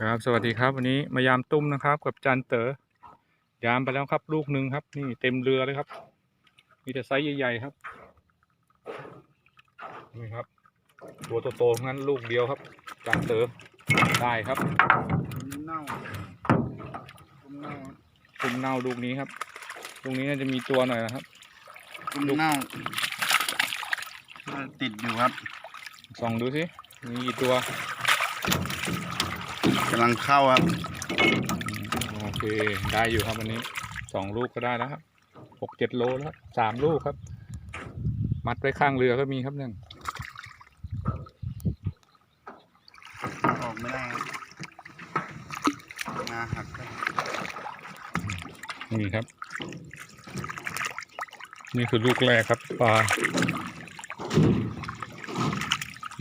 ครับสวัสดีครับ วันนี้มายามตุ้มนะครับ กับจันเต๋อยามไปแล้วครับ ลูกหนึ่งครับ นี่เต็มเรือเลยครับ มีแต่ไซส์ใหญ่ๆครับนี่ครับ ตัวโตๆทั้งนั้นลูกเดียวครับจันเต๋อได้ครับเน่าตุ้มเน่าคุมเน่าลูกนี้ครับลูกนี้น่าจะมีตัวหน่อยนะครับตุ้มเน่าติดอยู่ครับส่องดูสิมีกี่ตัว กำลังเข้าครับ โอเค ได้อยู่ครับวันนี้สองลูกก็ได้แล้วครับหกเจ็ดโลแล้วครับสามลูกครับ มัดไว้ข้างเรือก็มีครับหนึ่งออกไม่ได้ครับงาหักครับนี่ครับ นี่คือลูกแรกครับปลา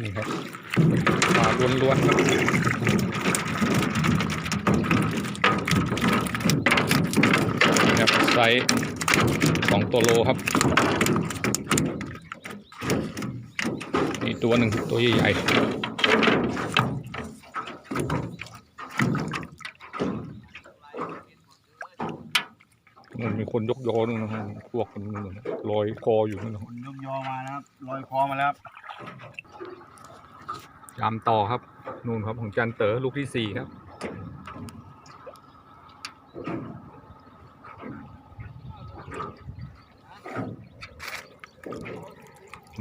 นี่ครับปลาล้วนๆครับนี่ครับไซส์สองตัวโลครับ นี่ตัวหนึ่งตัวใหญ่ๆมันมีคนยกยอนึงนะครับพวกมันลอยคออยู่นั่นนะคนยกยอมานะครับลอยคอมาแล้ว ยามต่อครับ นู่นครับของจันเตอ๋อลูกที่สี่ครับ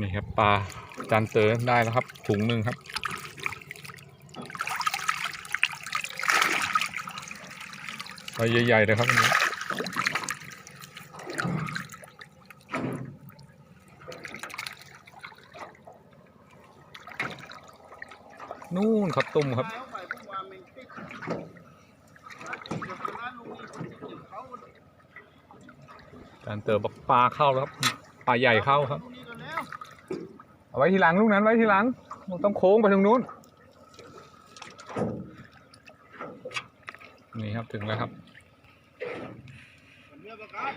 นี่ครับปลาจันเตอ๋อได้แล้วครับ ถุงหนึ่งครับไปใหญ่ๆเลยครับอันนี้ นู่นครับตุ่มครับจันเต๋อบอกปลาเข้าแล้วครับปลาใหญ่เข้าครับ เอาไว้ทีหลังลูกนั้นไว้ทีหลังมันต้องโค้งไปทางนู้น นี่ครับถึงแล้วครับเรือระครับ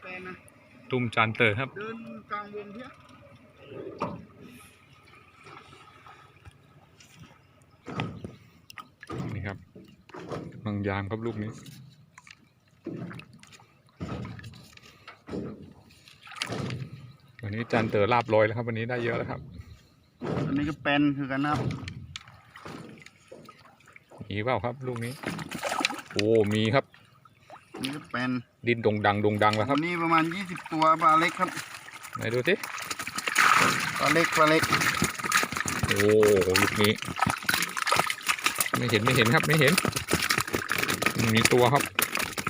แฟนนะตุ้มจันเตอร์ครับ เดิ นกลางวงเพี้ยนี่ครับบางยามครับลูกนี้วันนี้จันเตอร์ลาบลอยแล้วครับ วันนี้ได้เยอะแล้วครับ อันนี้ก็เป็นคือกันนะครับมีเปล่าครับ ลูกนี้ โอ้มีครับอันนี้ก็เป็นดินดงดังดงดังแล้วควัรับนนี้ประมาณ 20 ตัวปลาเล็กครับไหนดูสิปลาเล็กปลาเล็ก โอ้ลูกนี้ ไม่เห็นไม่เห็นครับไม่เห็น มีตัวครับ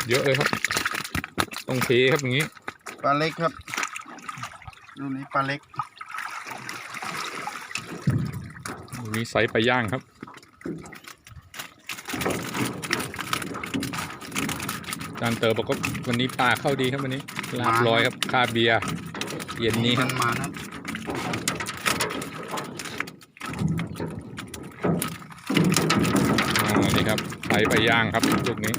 เยอะเลยครับต้องเทครับอย่างนี้ปลาเล็กครับดูนี้ปลาเล็กมีไซส์ไปลาย่างครับจานเตอร์บอกว่าวันนี้ปลาเข้าดีครับวันนี้ลาบร้อยครับคาเบียร์เย็นนี้คมัรับนมานะอ๋อนี่ครับ ไซส์ไปลาย่างครับลูกนี้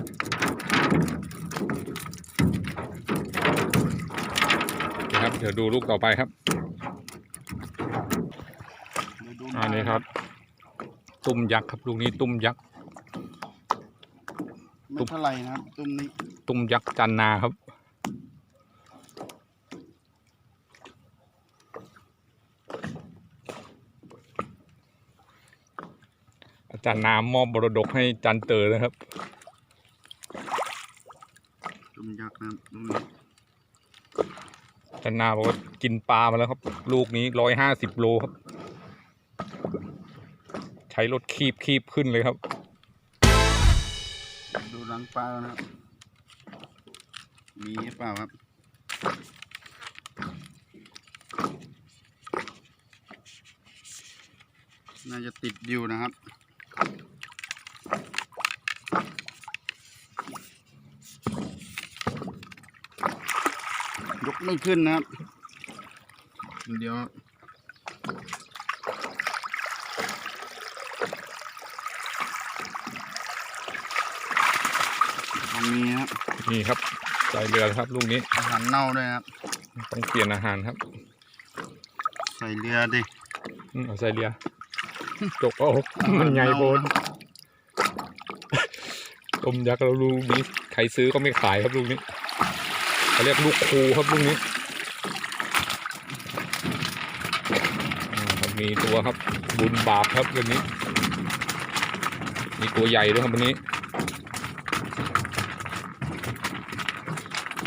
นี่ครับเดี๋ยวดูลูกต่อไปครับเดี๋ยวดูอันนี้ครับ ตุ้มยักษ์ครับลูกนี้ตุ้มยักษ์ไม่เท่าไหร่นะครับ ตุ้มนี้ ตุ้มยักษ์จันนาครับ จารย์นามอบมรดกให้จันเตอร์นะครับต้มยักษ์นะครับตุ้มนี้จันนาบอกว่ากินปลามาแล้วครับ ลูกนี้ร้อยห้าสิบโลครับ ใช้รถคีบคีบขึ้นเลยครับ ดูรังปลานะครับ มีหรือเปล่าครับน่าจะติดอยู่นะครับ ยกไม่ขึ้นนะครับ เดี๋ยวมีนะครับนี่ครับใส่เรือแล้วครับลูกนี้อาหารเน่าด้วยนะครับต้องเปลี่ยนอาหารครับ ใส่เรือดิอืมเอาใส่เรือ จกเอามันใหญ่โพนต้มยักษ์เราลูกนี้ใครซื้อก็ไม่ขายครับลูกนี้เขาเรียกลูกครูครับลูกนี้มีตัวครับ บุญบาปครับวันนี้ มีตัวใหญ่ด้วยครับวันนี้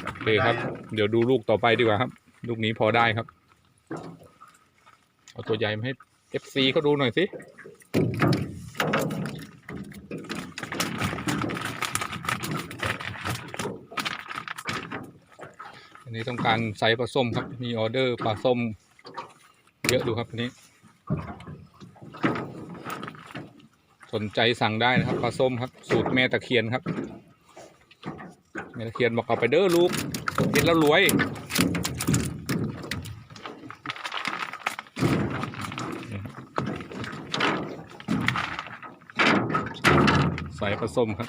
โอเคครับ เดี๋ยวดูลูกต่อไปดีกว่าครับ ลูกนี้พอได้ครับ เอาตัวใหญ่มาให้ FC เขาดูหน่อยสิอันนี้ต้องการไซส์ปลาส้มครับ มีออเดอร์ปลาส้ม เยอะดูครับอันนี้ สนใจสั่งได้นะครับปลาส้มครับ สูตรแม่ตะเคียนครับ แม่ตะเคียนบอกเอาไปเด้อลูกกินแล้วรวย ใส่ผสมครับ